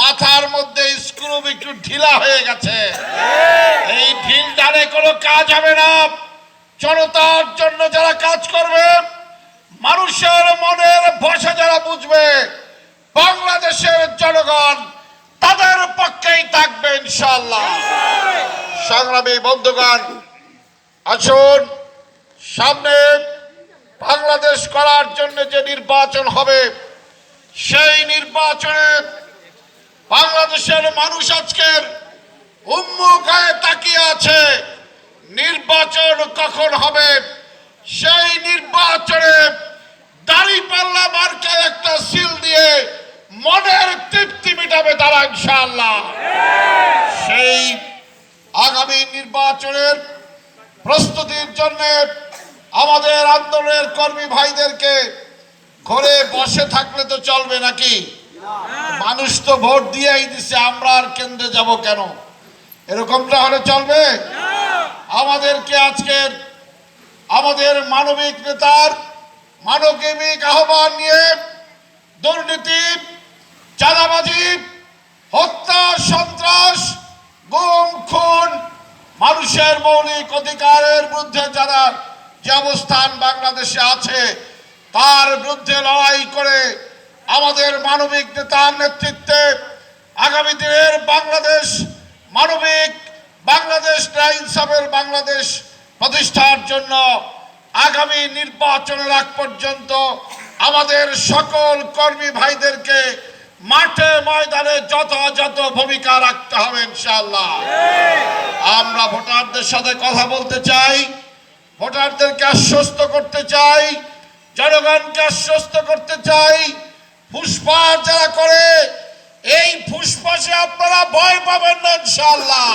মাথার মধ্যে স্ক্রু একটু ঢিলা হয়ে গেছে। এই ঢিল ডালে কোনো কাজ হবে না। জনতার জন্য যারা কাজ করবে, মানুষের মনের ভাষা যারা বুঝবে, বাংলাদেশের জনগণ তাদের পক্ষেই থাকবে ইনশাল্লাহ সংগ্রামী বন্ধুগণ, আসুন সামনে বাংলাদেশ করার জন্য যে নির্বাচন হবে, সেই নির্বাচনে বাংলাদেশের মানুষ আজকের উন্মুখ হয়ে তাকিয়ে আছে, নির্বাচন কখন হবে? সেই নির্বাচনে দাড়ি পাল্লা একটা সিল দিয়ে মনের তৃপ্তি মেটাবে তারা ইনশাআল্লাহ। সেই আগামী নির্বাচনের প্রস্তুতির জন্য আমাদের আন্দোলনের কর্মী ভাইদেরকে ঘরে বসে থাকলে তো চলবে নাকি? মানুষ তো ভোট দিয়েই দিছে, আমরা আর কেন্দ্রে যাব কেন? এরকমটা হলে চলবে? আমাদেরকে আজকের আমাদের মানবিক নেতার মানবিক আহ্বান নিয়ে দুর্নীতি, চাঁদাবাজি, হত্যা, সন্ত্রাস, গুম, খুন, মানুষের মৌলিক অধিকারের বিরুদ্ধে যারা যে অবস্থান বাংলাদেশে আছে, তার বিরুদ্ধে লড়াই করে আমাদের মানবিক নেতার নেতৃত্বে আগামী দিনের বাংলাদেশ, মানবিক বাংলাদেশ ইনসাফের বাংলাদেশ প্রতিষ্ঠার জন্য আগামী নির্বাচনের আগ পর্যন্ত আমাদের সকল কর্মী ভাইদেরকে মাঠে ময়দানে যথাযথ ভূমিকা রাখতে হবে ইনশাআল্লাহ। আমরা ভোটারদের সাথে কথা বলতে চাই, ভোটারদেরকে আশ্বস্ত করতে চাই, জনগণকে আশ্বস্ত করতে চাই ফুসফাস যারা করে এই ফুসফাসে আপনারা ভয় পাবেন না ইনশাআল্লাহ।